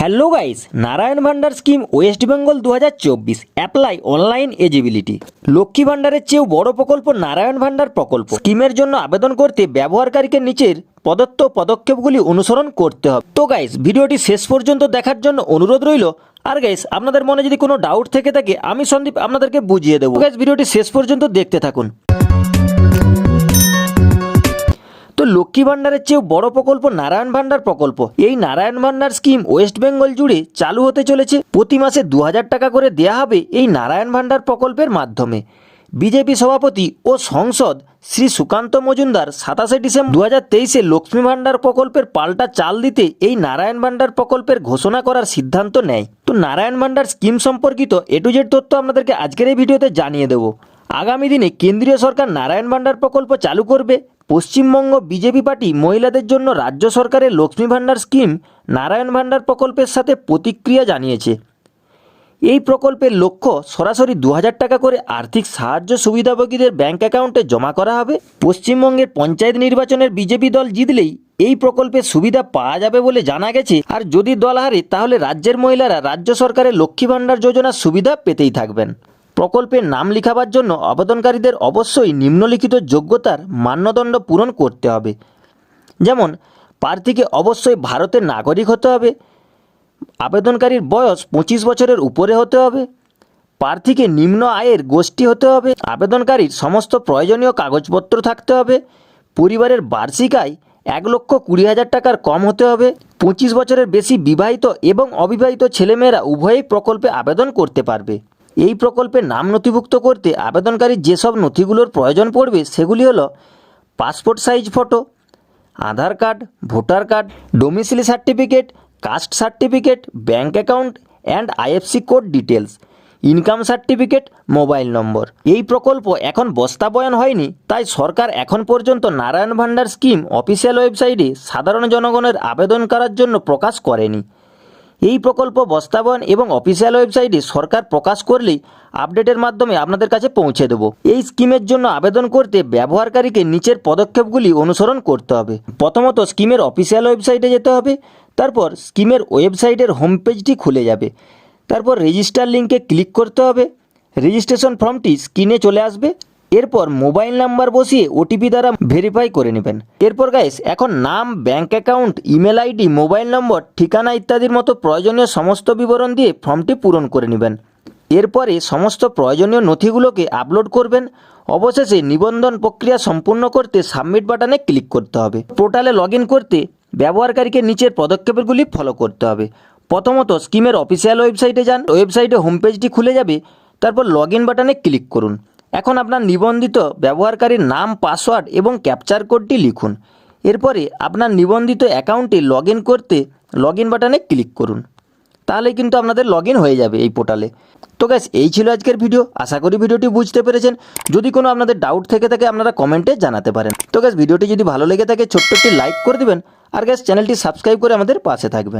Hello guys Narayan Bhandar scheme West Bengal দু হাজার চব্বিশ অ্যাপ্লাই অনলাইন এজিবিলিটি লক্ষ্মী ভান্ডারের চেয়েও বড় প্রকল্প নারায়ণ ভান্ডার প্রকল্প। স্কিমের জন্য আবেদন করতে ব্যবহারকারীকে নিচের প্রদত্ত পদক্ষেপগুলি অনুসরণ করতে হবে। তো গাইস ভিডিওটি শেষ পর্যন্ত দেখার জন্য অনুরোধ রইল। আর গাইস আপনাদের মনে যদি কোনো ডাউট থেকে থাকে, আমি সন্দীপ আপনাদেরকে বুঝিয়ে দেবো। গাইস ভিডিওটি শেষ পর্যন্ত দেখতে থাকুন। লক্ষ্মী ভাণ্ডারের চেয়েও বড় প্রকল্প নারায়ণ ভাণ্ডার প্রকল্প। এই নারায়ণ ভাণ্ডার স্কিম ওয়েস্ট বেঙ্গল জুড়ে চালু হতে চলেছে। প্রতি মাসে দু হাজার টাকা করে দেয়া হবে এই নারায়ণ ভাণ্ডার প্রকল্পের মাধ্যমে। বিজেপি সভাপতি ও সংসদ শ্রী সুকান্ত মজুমদার সাতাশে ডিসেম্বর দু হাজার তেইশে লক্ষ্মী ভাণ্ডার প্রকল্পের পাল্টা চাল দিতে এই নারায়ণ ভাণ্ডার প্রকল্পের ঘোষণা করার সিদ্ধান্ত নেয়। তো নারায়ণ ভাণ্ডার স্কিম সম্পর্কিত এ টু জেড তথ্য আপনাদেরকে আজকের এই ভিডিওতে জানিয়ে দেবো। আগামী দিনে কেন্দ্রীয় সরকার নারায়ণ ভাণ্ডার প্রকল্প চালু করবে। পশ্চিমবঙ্গ বিজেপি পার্টি মহিলাদের জন্য রাজ্য সরকারের লক্ষ্মী ভাণ্ডার স্কিম নারায়ণ ভাণ্ডার প্রকল্পের সাথে প্রতিক্রিয়া জানিয়েছে। এই প্রকল্পের লক্ষ্য সরাসরি দু হাজার টাকা করে আর্থিক সাহায্য সুবিধাভোগীদের ব্যাঙ্ক অ্যাকাউন্টে জমা করা হবে। পশ্চিমবঙ্গের পঞ্চায়েত নির্বাচনের বিজেপি দল জিতলেই এই প্রকল্পের সুবিধা পাওয়া যাবে বলে জানা গেছে। আর যদি দল হারে, তাহলে রাজ্যের মহিলারা রাজ্য সরকারের লক্ষ্মী ভাণ্ডার যোজনার সুবিধা পেতেই থাকবেন। প্রকল্পের নাম লিখাবার জন্য আবেদনকারীদের অবশ্যই নিম্নলিখিত যোগ্যতার মান্যদণ্ড পূরণ করতে হবে। যেমন, প্রার্থীকে অবশ্যই ভারতের নাগরিক হতে হবে, আবেদনকারীর বয়স পঁচিশ বছরের উপরে হতে হবে, প্রার্থীকে নিম্ন আয়ের গোষ্ঠী হতে হবে, আবেদনকারীর সমস্ত প্রয়োজনীয় কাগজপত্র থাকতে হবে, পরিবারের বার্ষিক আয় এক লক্ষ কুড়ি হাজার টাকার কম হতে হবে, পঁচিশ বছরের বেশি বিবাহিত এবং অবিবাহিত ছেলেমেয়েরা উভয়ই প্রকল্পে আবেদন করতে পারবে। এই প্রকল্পে নাম নথিভুক্ত করতে আবেদনকারীর যেসব নথিগুলোর প্রয়োজন পড়বে সেগুলি হলো passport size photo, Aadhaar card, voter card domicile certificate caste certificate bank account and IFC code details income certificate mobile number এই প্রকল্প এখন বস্তাবয়ন হয়নি, তাই সরকার এখন পর্যন্ত নারায়ণ ভান্ডার স্কিম অফিসিয়াল ওয়েবসাইটে সাধারণ জনগণের আবেদন করার জন্য প্রকাশ করেনি। এই প্রকল্প বস্তাবয়ন এবং অফিসিয়াল ওয়েবসাইটে সরকার প্রকাশ করলেই আপডেটের মাধ্যমে আপনাদের কাছে পৌঁছে দেব। এই স্কিমের জন্য আবেদন করতে ব্যবহারকারীকে নিচের পদক্ষেপগুলি অনুসরণ করতে হবে। প্রথমত স্কিমের অফিসিয়াল ওয়েবসাইটে যেতে হবে, তারপর স্কিমের ওয়েবসাইটের হোম পেজটি খুলে যাবে, তারপর রেজিস্টার লিঙ্কে ক্লিক করতে হবে, রেজিস্ট্রেশন ফর্মটি স্ক্রিনে চলে আসবে এরপর মোবাইল নাম্বার বসিয়ে ওটিপি দ্বারা ভেরিফাই করে নেবেন। এরপর গাইস এখন নাম bank account email ID mobile number ঠিকানা ইত্যাদির মতো প্রয়োজনীয় সমস্ত বিবরণ দিয়ে ফর্মটি পূরণ করে নেবেন। এরপরে সমস্ত প্রয়োজনীয় নথিগুলোকে আপলোড করবেন। অবশেষে নিবন্ধন প্রক্রিয়া সম্পূর্ণ করতে সাবমিট বাটনে ক্লিক করতে হবে। পোর্টালে লগ করতে ব্যবহারকারীকে নিচের পদক্ষেপগুলি ফলো করতে হবে। প্রথমত স্কিমের অফিসিয়াল ওয়েবসাইটে যান। ওয়েবসাইটে হোম পেজটি খুলে যাবে। তারপর লগ বাটনে ক্লিক করুন। এখন আপনার নিবন্ধিত ব্যবহারকারীর নাম, পাসওয়ার্ড এবং ক্যাপচার কোডটি লিখুন। এরপরে আপনার নিবন্ধিত অ্যাকাউন্টে লগ করতে লগ বাটনে ক্লিক করুন। তাহলে কিন্তু আপনাদের লগ হয়ে যাবে এই পোর্টালে। তো গ্যাস এই ছিল আজকের ভিডিও। আশা করি ভিডিওটি বুঝতে পেরেছেন। যদি কোনো আপনাদের ডাউট থেকে থাকে, আপনারা কমেন্টে জানাতে পারেন। তো গ্যাস ভিডিওটি যদি ভালো লেগে থাকে, ছোট্ট একটি লাইক করে দেবেন। আর গ্যাস চ্যানেলটি সাবস্ক্রাইব করে আমাদের পাশে থাকবেন।